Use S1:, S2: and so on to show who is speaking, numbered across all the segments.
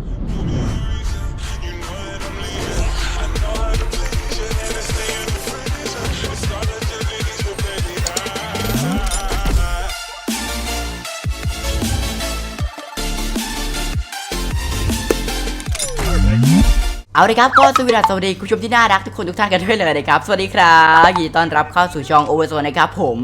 S1: You know เอาเลยครับก็สวัสดีดีคุณผู้ชมที่น่ารักทุกคนทุกท่านกันด้วยเลยนะครับสวัสดีครับยินดีต้อนรับเข้าสู่ช่องโอเวอร์โซนนะครับ ผม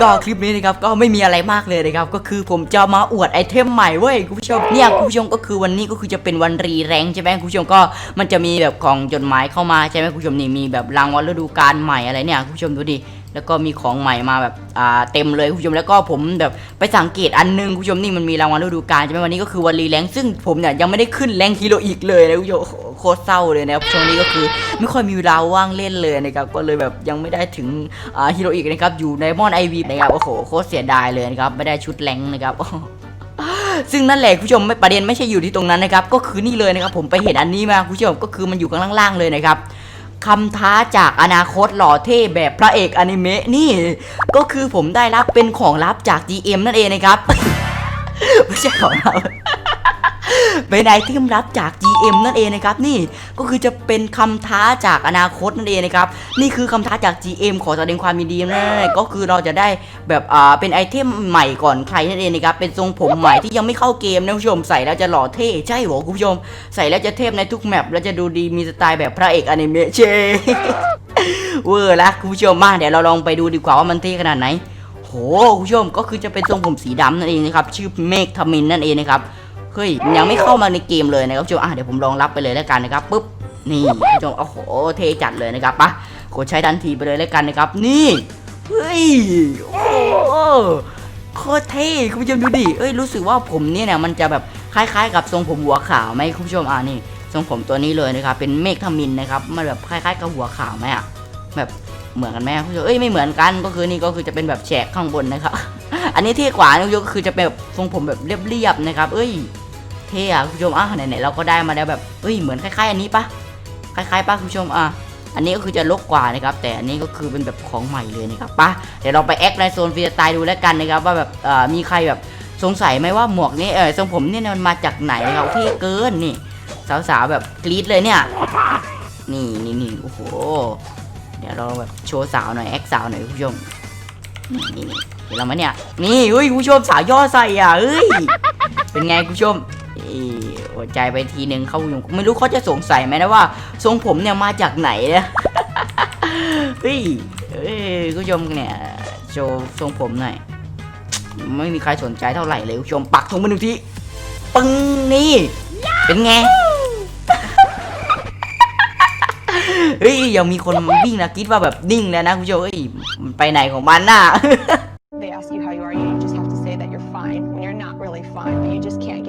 S1: ก็คลิปนี้นะครับก็ไม่มีอะไรมากเลยนะครับก็คือผมจะมาอวดไอเทมใหม่เว้ยคุณผู้ชมเนี่ยคุณผู้ชมก็คือวันนี้ก็คือจะเป็นวันรีแรงใช่ไหมคุณผู้ชมก็ มันจะมีแบบของจดหมายเข้ามาใช่ไหมคุณผู้ชมนี่มีแบบรางวัลฤดูกาลใหม่อะไรเนี่ยคุณผู้ชมดูดิแล้วก็มีของใหม่มาแบบอ่าเต็มเลยคุณผู้ชมแล้วก็ผมแบบไปสังเกตอันนึงคุณผู้ชมนี่มันมีรางวัลฤดูกาลใช่ไหมวันนี้ก็คือวันรีแรงซึ่งผมเนี่ยยังไม่ได้ขึ้นแรงฮีโรอีกเลยนะคุณผู้ชมโคตรเศร้าเลยนะครับช่วงนี้ก็คือไม่ค่อยมีเวลาว่างเล่นเลยนะครับก็เลยแบบยังไม่ได้ถึงอ่าฮีโรอีกนะครับอยู่ในมอนไอวีนะครับโอ้โหโคตรเสียดายเลยนะครับไม่ได้ชุดแรงนะครับซึ่งนั่นแหละคุณผู้ชมประเด็นไม่ใช่อยู่ที่ตรงนั้นนะครับ ก็คือนี่เลยนะครับผมไปเห็นอันนี้มาคุณผู้ชมก็คือมันอยู่ข้างล่างๆเลยนะครับคำท้าจากอนาคตหล่อเท่แบบพระเอกอนิเมะนี่ ก็คือผมได้รับเป็นของลับจาก GM นั่นเองนะครับ ไม่ใช่ของลับเป็นไอเทมรับจาก GM นั่นเองนะครับนี่ก็คือจะเป็นคำท้าจากอนาคตนั่นเองนะครับนี่คือคำท้าจาก GM ขอแสดงความยินดีนะก็คือเราจะได้แบบอ่าเป็นไอเทมใหม่ก่อนใครนั่นเองนะครับเป็นทรงผมใหม่ที่ยังไม่เข้าเกมนะคุณผู้ชมใส่ แล้วจะหล่อเท่ใช่หรอคุณผู้ชมใส่แล้วจะเทพในทุกแมปแล้วจะดูดีมีสไตล์แบบพระเอกอนิเมะเชเวอร์ละคุณผู้ชมมาเดี๋ยวเราลองไปดูดีกว่าว่ามันเท่ขนาดไหน โหคุณผู้ชมก็คือจะเป็นทรงผมสีดำนั่นเองนะครับชื่อเมฆทมินนั่นเองนะครับเฮ้ยยังไม่เข้ามาในเกมเลยนะครับจูอ่ะเดี๋ยวผมลองรับไปเลยแล้วกันนะครับปุ๊บ นี่ผู้ชมโอ้โหเทจัดเลยนะครับปะกดใช้ทันทีไปเลยแล้วกันนะครับนี่ เฮ้ย โอ้โคตรเท่คุณผู้ชมดูดิเอ้ยรู้สึกว่าผมเนี่ยเนี่ยมันจะแบบคล้ายๆ กับทรงผมหัวขาวไหมคุณผู้ชมอ่านี่ทรงผมตัวนี้เลยนะครับเป็นเมฆทมินนะครับมันแบบคล้ายๆกับหัวขาวไหมอ่ะแบบเหมือนกันไหมคุณผู้ชมเอ้ยไม่เหมือนกันก็คือนี่ก็คือจะเป็นแบบแฉกข้างบนนะครับ อันนี้เท่กว่านะคุณผู้ชมก็คือจะเป็นแบบทรงผมแบบเรียบๆนะครับ เอ้ยเท่อะคุณผู้ชม อ่ะไหน ๆ เราก็ได้มาแล้วแบบเอ้ยเหมือน คล้ายๆอันนี้ปะคล้ายๆปะคุณผู้ชมอ่ะอันนี้ก็คือจะลกกว่านะครับแต่อันนี้ก็คือเป็นแบบของใหม่เลยนะครับปะเดี๋ยวเราไปแอคในโซนฟรีสตายดูแล้วกันนะครับว่าแบบมีใครแบบสงสัยไหมว่าหมวกนี้เออทรงผมเนี่ยมันมาจากไหนนะครับเท่เกินนี่สาวๆ แบบกรี๊ดเลยเนี่ยนี่นี่นี่โอ้โหเดี๋ยวเราแบบโชว์สาวหน่อยแอคสาวหน่อยคุณผู้ชมนี่นี่เดี๋วเรามเนี่ยนี่เฮ้ยคุณผู้ชมสาวย่อใส่อ่ะเฮ้ยเป็นไงคุณผู้ชมหัวใจไปทีหนึ่งเขาไม่รู้เขาจะสงสัยไหมนะว่าทรงผมเนี่ยมาจากไหนเนี่ยเฮ้ยผู้ชมเนี่ยโชว์ทรงผมหน่อยไม่มีใครสนใจเท่าไหร่เลยผู้ชมปักทรงมาหนึ่งทีปึ้งนี่เป็นไงเฮ้ยยังมีคนวิ่งนะคิดว่าแบบนิ่งแล้วนะคุณชมไปไหนของมันน่ะ They ask you how you are you just have to say that you're fine when you're not really fine but you just can't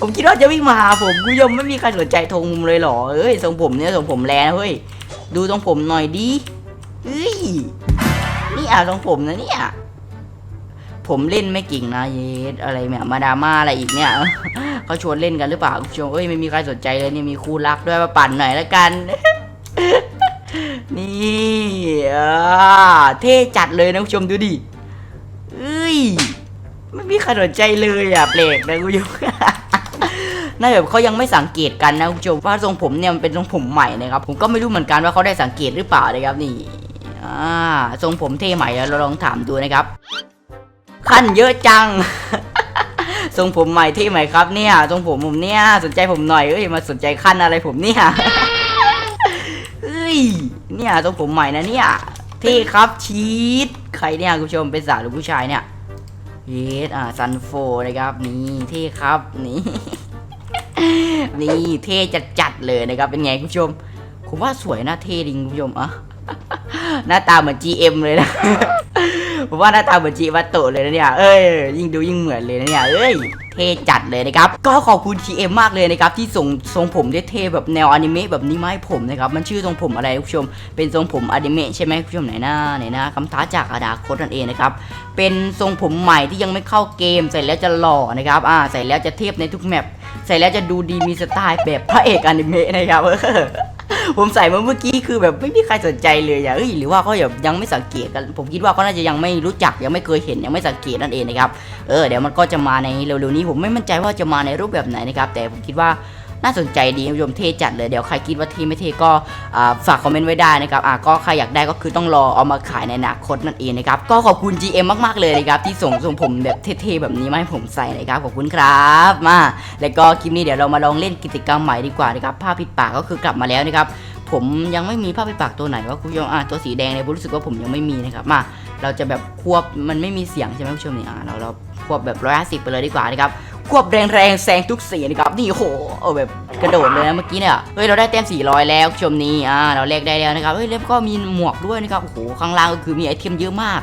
S1: ผมคิดว่าจะวิ่งมาหาผมกูยังไม่มีใครสนใจทงมุมเลยหรอเอ้ยทรงผมเนี่ยทรงผมแล้วเฮ้ยดูทรงผมหน่อยดิเฮ้ยนี่อ่ะทรงผมนะเนี่ยผมเล่นไม่กิ่งนะเยสอะไรเนี่ยมาดาม่าอะไรอีกเนี่ยเขาชวนเล่นกันหรือเปล่าคุณชมเอ้ยไม่มีใครสนใจเลยนี่มีคู่รักด้วยมาปั่นหน่อยละกันนี่เท่จัดเลยนะผู้ชมดูดิเอ้ยไม่มีใครสนใจเลยอ่ะแปลกนะผู้ชมน่าแบบเขายังไม่สังเกตกันนะคุณผู้ชมว่าทรงผมเนี่ยมันเป็นทรงผมใหม่นะครับผมก็ไม่รู้เหมือนกันว่าเขาได้สังเกตหรือเปล่านะครับนี่ทรงผมเท่ใหม่เราลองถามดูนะครับ ขั้นเยอะจัง ทรงผมใหม่ที่ใหม่ครับเนี่ยทรงผมผมเนี่ยสนใจผมหน่อยเอ้ยมาสนใจขั้นอะไรผมเนี่ยเอ้ยเนี่ยทรงผมใหม่นะเนี่ยเท่ครับชีตใครเนี่ยคุณผู้ชมเป็นสาวหรือผู้ชายเนี่ยยีสอ่า ซันโฟนะครับ นี่ เท่ครับ นี่ นี่เท่จัดจัดเลยนะครับ เป็นไงคุณผู้ชม ผมว่าสวยนะเท่ดิงคุณผู้ชม อ่ะ หน้าตาเหมือน GM เลยนะผมว่าหน้าตาเหมือนจิวัตโตเลยนะเนี่ย เอ้ยยิ่งดูยิ่งเหมือนเลยนะเนี่ย เอ้ยเท่จัดเลยนะครับก็ขอบคุณ TM มากเลยนะครับที่ส่งทรงผมเท่แบบแนวอนิเมะแบบนี้มาให้ผมนะครับมันชื่อทรงผมอะไรคุณผู้ชม เป็นทรงผมอนิเมะใช่ไหมคุณผู้ชมไหนหน้าไหนหน้าคำท้าจากอดาคตนั่นเองนะครับเป็นทรงผมใหม่ที่ยังไม่เข้าเกม ใส่แล้วจะหล่อนะครับอ่าใส่แล้วจะเทพในทุกแมปใส่แล้วจะดูดีมีสไตล์แบบพระเอกอนิเมะนะครับผมใส่มาเมื่อกี้คือแบบไม่มีใครสนใจเลยอย่า้หรือว่าเขาแบบยังไม่สังเกตกันผมคิดว่าเขาน่าจะยังไม่รู้จักยังไม่เคยเห็นยังไม่สังเกตนั่นเองนะครับเออเดี๋ยวมันก็จะมาในเร็วๆนี้ผมไม่มั่นใจว่าจะมาในรูปแบบไหนนะครับแต่ผมคิดว่าน่าสนใจดีคุณผู้ชมเท่จัดเลยเดี๋ยวใครคิดว่าเท่ไม่เท่ก็ฝากคอมเมนต์ไว้ได้นะครับอ่ะก็ใครอยากได้ก็คือต้องรอเอามาขายในอนาคตนั่นเองนะครับก็ขอบคุณ GM มากๆเลยนะครับที่ส่งส่งผมแบบเท่ๆแบบนี้มาให้ผมใส่นะครับขอบคุณครับมาแล้วก็คลิปนี้เดี๋ยวเรามาลองเล่นกิจกรรมใหม่ดีกว่านะครับภาพปิดปากก็คือกลับมาแล้วนะครับผมยังไม่มีภาพปิดปากตัวไหนว่าคุณผู้ชมอ่ะตัวสีแดงเนี่ยผมรู้สึกว่าผมยังไม่มีนะครับมาเราจะแบบควบมันไม่มีเสียงใช่ไหมคุณผู้ชมเนี่ยอ่ะเราเราควบแบบสิบไปเลยดีกว่านะครับควบแรงๆแซงทุกเสียนะครับนี่โหเออแบบกระโดดเลยนะเมื่อกี้เนี่ยเฮ้ยเราได้แต้ม400แล้วชมนี้อ่าเราแลกได้แล้วนะครับเฮ้ยแล้วก็มีหมวกด้วยนะครับโอ้โหข้างล่างก็คือมีไอเทมเยอะมาก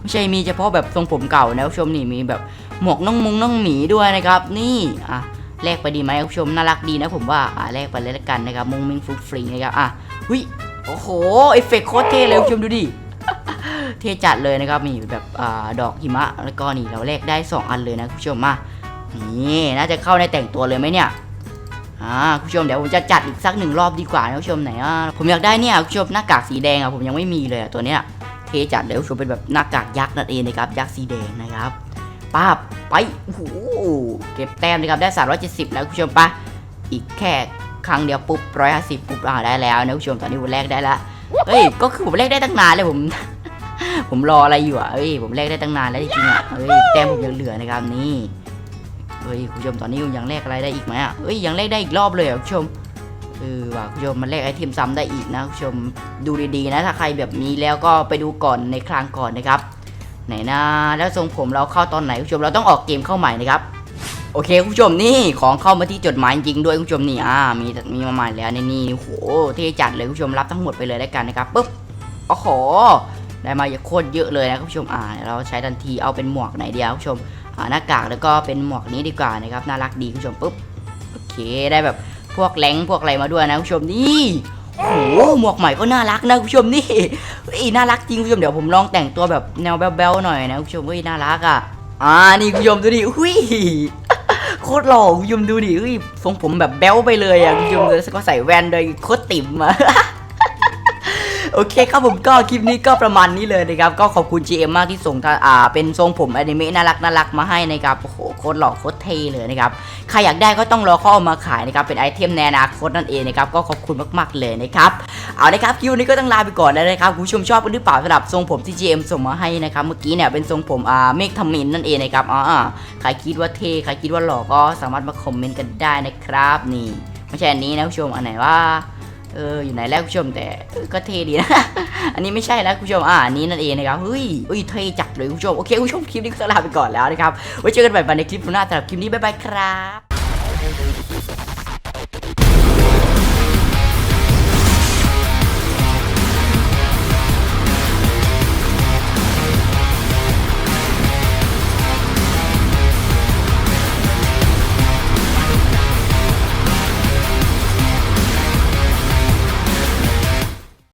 S1: ไม่ใช่มีเฉพาะแบบทรงผมเก่านะชมนี่มีแบบหมวกน้องมุงน้องหมีด้วยนะครับนี่อ่ะแลกไปดีไหมผู้ชมน่ารักดีนะผมว่าอ่ะแลกไปเลยละกันนะครับมุงมิงฟุกฟรีนะครับอ่ะหุยโอ้โหเอฟเฟกต์โคตรเท่เลยผู้ชมดูดิเท่จัดเลยนะครับมีแบบอ่าดอกหิมะแล้วก็นี่เราแลกได้ 2 อันเลยนะผู้ชมมานี่ น่าจะเข้าในแต่งตัวเลยไหมเนี่ย อ่าคุณผู้ชมเดี๋ยวผมจะจัดอีกสักหนึ่งรอบดีกว่านะคุณผู้ชมไหนอ่ะผมอยากได้เนี่ยคุณผู้ชมหน้ากากสีแดงอ่ะผมยังไม่มีเลยอ่ะตัวเนี้ยเทจัดเดี๋ยวคุณผู้ชมเป็นแบบหน้ากากยักษ์นั่นเองนะครับยักษ์สีแดงนะครับป้าไปโอ้โหเก็บแต้มนะครับได้370แล้วคุณผู้ชมปะอีกแค่ครั้งเดียวปุ๊บ150ปุ๊บอ่าได้แล้วนะคุณผู้ชมตอนนี้ผมแลกได้ละเฮ้ยก็คือผมแลกได้ตั้งนานเลยผม ผมรออะไรอยู่อ่ะเฮ้ยผมแลกได้ตั้งนานแล้วจริงๆอ่ะเฮ้ยแต้มผมยังเหลือนะครับนี่เฮ้ยคุณชมตอนนี้ยังแลกอะไรได้อีกไหมอ่ะเฮ้ยยังแลกได้อีกรอบเลยคุณชมเออว่ะคุณชมมันแลกไอเทมซ้ำได้อีกนะคุณชมดูดีๆ นะ ถ้าใครแบบนี้แล้วก็ไปดูก่อนในครั้งก่อนนะครับไหนนะแล้วทรงผมเราเข้าตอนไหนคุณผู้ชมเราต้องออกเกมเข้าใหม่นะครับ โอเคคุณผู้ชมนี่ของเข้ามาที่จดหมายจริงด้วยคุณผู้ชมนี่อ่ามีมีมาใหม่แล้วในนี่โหที่จัดเลยคุณผู้ชมรับทั้งหมดไปเลยได้กันนะครับปุ๊บโอ้โหได้มาเยอะโคตรเยอะเลยนะคุณผู้ชมอ่า เราใช้ทันทีเอาเป็นหมวกไหนเดียวคุณผู้ชมหน้ากากแล้วก็เป็นหมวกนี้ดีกว่านะครับ น่ารักดีคุณผู้ชมปุ๊บโอเคได้แบบพวกแหลงพวกอะไรมาด้วยนะ คุณผู้ชมนี่โอ้โหหมวกใหม่ก็น่ารักนะคุณผู้ชมนี่้ยน่ารักจริงคุณผู้ชมเดี๋ยวผมลองแต่งตัวแบบแนวแบ๊วๆหน่อยนะคุณผู้ชมเฮ้ยน่ารักอ่ะอ่านี่คุณผู้ชมดูดิอุ้ยโคตรหล่อคุณผู้ชมดูดิเฮ้ยทรงผมแบบแบ๊วไปเลยอ่ะคุณผู้ชมแล้วก็ใส่แว่นเลยโคตรติ่มอ่ะโอเคครับผมก็คลิปนี้ก็ประมาณนี้เลยนะครับก็ขอบคุณ GM มากที่ส่งอ่าเป็นทรงผมอนิเมะน่ารักน่ารักมาให้นะครับโอ้โหโคตรหล่อโคตรเท่เลยนะครับใครอยากได้ก็ต้องรอเขาเอามาขายนะครับเป็นไอเทมแนอนาคตนั่นเองนะครับก็ขอบคุณมาก ๆเลยนะครับเอาละครับคลิปนี้ก็ต้องลาไปก่อนนะครับคุณผู้ชมชอบกันหรือเปล่าสำหรับทรงผมที่ GM ส่งมาให้นะครับ เมื่อกี้เนี่ยเป็นทรงผมอ่าเมฆทมินนั่นเองนะครับอ่าใครคิดว่าเท่ใครคิดว่าหล่อก็สามารถมาคอมเมนต์กันได้นะครับ นี่ไม่ใช่อันนี้นะคุณผู้ชมอันไหนว่าเอออยู่ไหนแล้วคุณผู้ชมแต่ก็เท่ดีนะอันนี้ไม่ใช่แล้วคุณผู้ชมอ่าอันนี้นั่นเองนะครับเฮ้ยเฮ้ยเท่จัดเลยคุณผู้ชม โอเคคุณผู้ชมคลิปนี้ก็ลาไปก่อนแล้วนะครับไว้เจอกันใหม่ในคลิปหน้าสำหรับคลิปนี้บ๊ายบายครับ